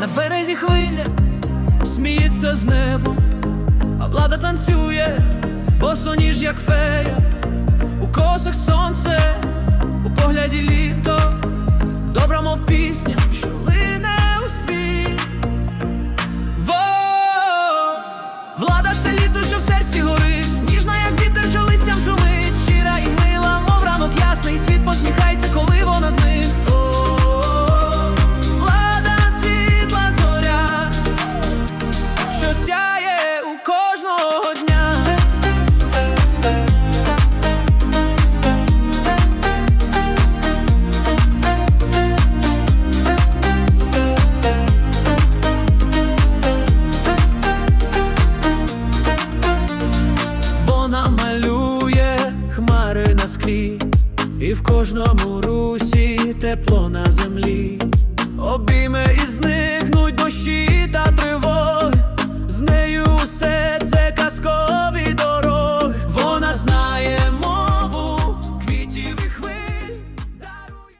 На березі хвиля сміється з небом, а влада танцює, босоніж як фея, у косах сонце, у погляді літо, добра, мов пісня, в кожному русі тепло на землі.